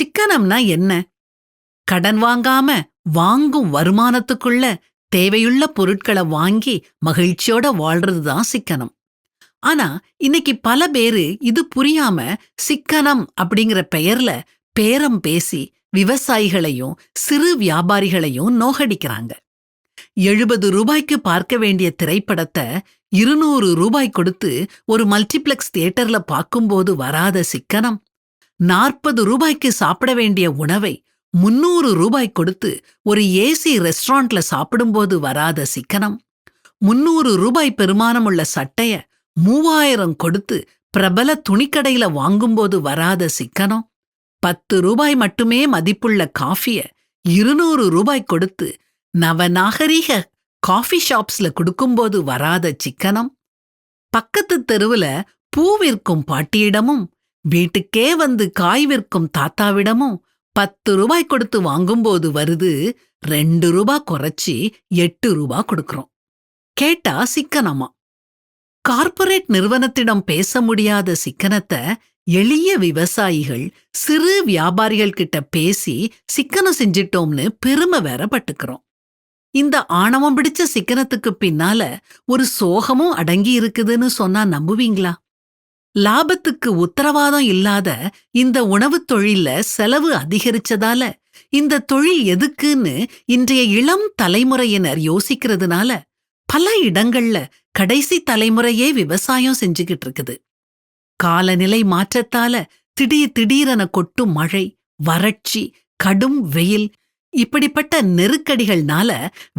சிக்கனம்னா என்ன? கடன் வாங்காம வாங்கும் வருமானத்துக்குள்ள தேவையுள்ள பொருட்களை வாங்கி மகிழ்ச்சியோட வாழ்றது தான் சிக்கனம். ஆனா இன்னைக்கு பல பேரு இது புரியாம சிக்கனம் அப்படிங்கிற பெயர்ல பேரம் பேசி விவசாயிகளையும் சிறு வியாபாரிகளையும் நோகடிக்கிறாங்க. எழுபது ரூபாய்க்கு பார்க்க வேண்டிய திரைப்படத்தை இருநூறு ரூபாய் கொடுத்து ஒரு மல்டிப்ளெக்ஸ் தியேட்டர்ல பார்க்கும்போது வராத சிக்கனம். நாற்பது ரூபாய்க்கு சாப்பிட வேண்டிய உணவை முன்னூறு ரூபாய் கொடுத்து ஒரு ஏசி ரெஸ்டாரண்ட்ல சாப்பிடும்போது வராத சிக்கனம். முன்னூறு ரூபாய் பெருமானமுள்ள சட்டைய மூவாயிரம் கொடுத்து பிரபல துணிக்கடையில வாங்கும்போது வராத சிக்கனம். பத்து ரூபாய் மட்டுமே மதிப்புள்ள காஃபிய இருநூறு ரூபாய் கொடுத்து நவநாகரீக காஃபி ஷாப்ஸ்ல கொடுக்கும்போது வராத சிக்கனம். பக்கத்து தெருவுல பூ விற்கும் பாட்டியிடமும் வீட்டுக்கே வந்து காய் விற்கும் தாத்தாவிடமும் பத்து ரூபாய் கொடுத்து வாங்கும்போது வருது ரெண்டு ரூபா குறைச்சி எட்டு ரூபா கொடுக்கறோம். கேட்டா சிக்கனமா? கார்ப்பரேட் நிறுவனத்திடம் பேச முடியாத சிக்கனத்தை எளிய விவசாயிகள் சிறு வியாபாரிகள் கிட்ட பேசி சிக்கனம் செஞ்சிட்டோம்னு பெருமை வேற பட்டுக்கிறோம். இந்த ஆணவம் பிடிச்ச சிக்கனத்துக்கு பின்னால ஒரு சோகமும் அடங்கி இருக்குதுன்னு சொன்னா நம்புவீங்களா? லாபத்துக்கு உத்தரவாதம் இல்லாத இந்த உணவுத் தொழில்ல செலவு அதிகரிச்சதால இந்த தொழில் எதுக்குன்னு இன்றைய இளம் தலைமுறையினர் யோசிக்கிறதுனால பல இடங்கள்ல கடைசி தலைமுறையே விவசாயம் செஞ்சுகிட்டு இருக்குது. காலநிலை மாற்றத்தால திடீர் திடீரென கொட்டும் மழை வறட்சி கடும் வெயில் இப்படிப்பட்ட நெருக்கடிகள்னால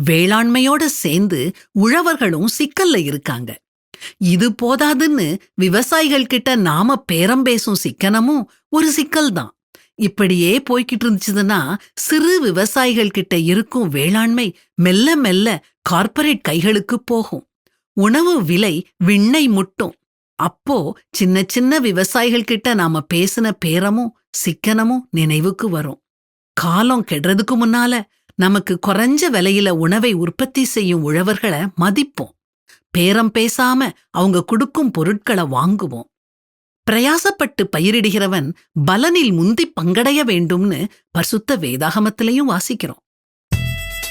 வேளாண்மையோட சேர்ந்து உழவர்களும் சிக்கல்ல இருக்காங்க. இது போதாதுன்னு விவசாயிகள் கிட்ட நாம பேரம் பேசும் சிக்கனமும் ஒரு சிக்கல் தான் இப்படியே போய்கிட்டு இருந்துச்சுன்னா சிறு விவசாயிகள் கிட்ட இருக்கும் வேளாண்மை மெல்ல மெல்ல கார்ப்பரேட் கைகளுக்கு போகும். உணவு விலை விண்ணை முட்டும். அப்போ சின்ன சின்ன விவசாயிகள் கிட்ட நாம பேசின பேரமும் சிக்கனமும் நினைவுக்கு வரும். காலம் கெடுறதுக்கு முன்னால நமக்கு குறைஞ்ச விலையில உணவை உற்பத்தி செய்யும் உழவர்களை மதிப்போம். பேரம் பேசாம அவங்க கொடுக்கும் பொருட்களை வாங்குவோம். பிரயாசப்பட்டு பயிரிடுகிறவன் பலனில் முந்தி பங்கடைய வேண்டும்னு பரிசுத்த வேதாகமத்திலையும் வாசிக்கிறோம்.